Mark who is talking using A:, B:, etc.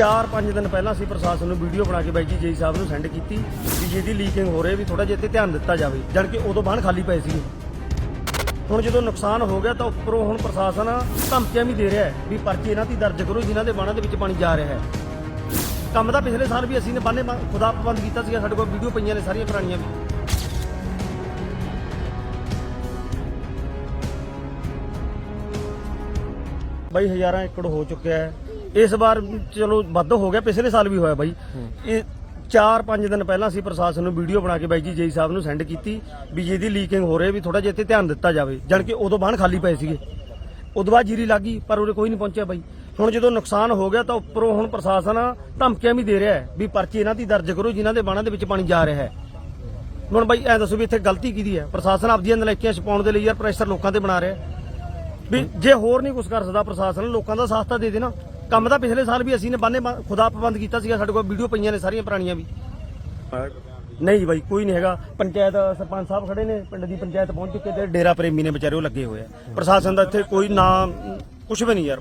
A: 4-5 ਦਿਨ ਪਹਿਲਾਂ ਅਸੀਂ ਪ੍ਰਸ਼ਾਸਨ ਨੂੰ ਵੀਡੀਓ ਬਣਾ ਕੇ ਬਾਈ ਜੀ, ਜੇਈ ਸਾਹਿਬ ਨੂੰ ਸੈਂਡ ਕੀਤੀ ਵੀ ਜਿਹਦੀ ਲੀਕਿੰਗ ਹੋ ਰਹੀ ਵੀ ਥੋੜਾ ਜਿਹਾ ਇੱਥੇ ਧਿਆਨ ਦਿੱਤਾ ਜਾਵੇ ਜਦ ਕਿ ਉਦੋਂ ਬਾਹਣ ਖਾਲੀ ਪਏ ਸੀ ਹੁਣ ਜਦੋਂ ਨੁਕਸਾਨ ਹੋ ਗਿਆ ਤਾਂ ਉੱਪਰੋਂ ਹੁਣ ਪ੍ਰਸ਼ਾਸਨ ਧਮਕੀਆਂ ਵੀ ਦੇ ਰਿਹਾ ਹੈ ਵੀ ਪਰਚੇ ਇਹਨਾਂ ਦੀ ਦਰਜ ਕਰੋ, ਜਿਨ੍ਹਾਂ ਦੇ ਬਾਣਾਂ ਦੇ ਵਿੱਚ ਪਾਣੀ ਜਾ ਰਿਹਾ ਹੈ। ਕੰਮ ਦਾ ਪਿਛਲੇ ਸਾਲ ਵੀ ਅਸੀਂ ਨੇ ਬਾਨੇ ਖੁਦਾ ਪਾਬੰਦ ਕੀਤਾ ਸੀਗਾ, ਸਾਡੇ ਕੋਲ ਵੀਡੀਓ ਪਈਆਂ ਨੇ ਸਾਰੀਆਂ ਪੁਰਾਣੀਆਂ ਵੀ। ਬਾਈ ਹਜ਼ਾਰਾਂ ਏਕੜ ਹੋ ਚੁੱਕਿਆ ਹੈ। ਇਸ ਵਾਰ ਚਲੋ ਵੱਧ ਹੋ ਗਿਆ ਪਿਛਲੇ ਸਾਲ ਵੀ ਹੋਇਆ ਬਾਈ। ਇਹ 4-5 ਦਿਨ ਪਹਿਲਾਂ ਅਸੀਂ ਪ੍ਰਸ਼ਾਸਨ ਨੂੰ ਵੀਡੀਓ ਬਣਾ ਕੇ ਬਾਈ ਜੀ ਜੇਈ ਸਾਹਿਬ ਨੂੰ ਸੈਂਡ ਕੀਤੀ ਵੀ ਜਿਹਦੀ ਲੀਕਿੰਗ ਹੋ ਰਹੀ ਵੀ ਥੋੜਾ ਜਿਹਾ ਇੱਥੇ ਧਿਆਨ ਦਿੱਤਾ ਜਾਵੇ ਜਦ ਕਿ ਉਦੋਂ ਬਾਹਨ ਖਾਲੀ ਪਏ ਸੀਗੇ। ਉਦੋਂ ਬਾਅਦ ਜੀਰੀ ਲੱਗੀ ਪਰ ਉਰੇ ਕੋਈ ਨਹੀਂ ਪਹੁੰਚਿਆ ਬਾਈ। ਹੁਣ ਜਦੋਂ ਨੁਕਸਾਨ ਹੋ ਗਿਆ ਤਾਂ ਉੱਪਰੋਂ ਹੁਣ ਪ੍ਰਸ਼ਾਸਨ ਧਮਕੀਆਂ ਵੀ ਦੇ ਰਿਹਾ ਹੈ ਵੀ ਪਰਚੇ ਇਹਨਾਂ ਦੀ ਦਰਜ ਕਰੋ ਜਿਨ੍ਹਾਂ ਦੇ ਬਾਣਾਂ ਦੇ ਵਿੱਚ ਪਾਣੀ ਜਾ ਰਿਹਾ ਹੈ। ਹੁਣ ਬਾਈ ਐ ਦੱਸੋ ਵੀ ਇੱਥੇ ਗਲਤੀ ਕਿਹਦੀ ਹੈ? ਪ੍ਰਸ਼ਾਸਨ ਆਪਦੀਆਂ ਨਲਾਇਕੀਆਂ ਛਪਾਉਣ ਦੇ ਲਈ ਯਾਰ ਪ੍ਰੈਸ਼ਰ ਲੋਕਾਂ ਤੇ ਬਣਾ ਰਿਹਾ ਵੀ ਜੇ ਹੋਰ ਨਹੀਂ ਕੁਝ ਕਰ ਸਕਦਾ ਪ੍ਰਸ਼ਾਸਨ ਲੋਕਾਂ ਦਾ ਸਾਥ ਤਾਂ ਦੇ ਦੇਣਾ। ਕੰਮ ਤਾਂ ਪਿਛਲੇ ਸਾਲ ਵੀ ਅਸੀਂ ਨੇ ਬਾਨੇ ਖੁਦਾ ਪਾਬੰਦ ਕੀਤਾ ਸੀਗਾ, ਸਾਡੇ ਕੋਲ ਵੀਡੀਓ ਪਈਆਂ ਨੇ ਸਾਰੀਆਂ ਪੁਰਾਣੀਆਂ ਵੀ। ਨਹੀਂ ਜੀ ਬਾਈ, ਕੋਈ ਨਹੀਂ ਹੈਗਾ। ਪੰਚਾਇਤ ਸਰਪੰਚ ਸਾਹਿਬ ਖੜੇ ਨੇ, ਪਿੰਡ ਦੀ ਪੰਚਾਇਤ ਪਹੁੰਚ ਚੁੱਕੇ ਤੇ ਡੇਰਾ ਪ੍ਰੇਮੀ ਨੇ ਵਿਚਾਰੇ ਉਹ ਲੱਗੇ ਹੋਏ ਆ। ਪ੍ਰਸ਼ਾਸਨ ਦਾ ਇੱਥੇ ਕੋਈ ਨਾ ਕੁਝ ਵੀ ਨਹੀਂ ਯਾਰ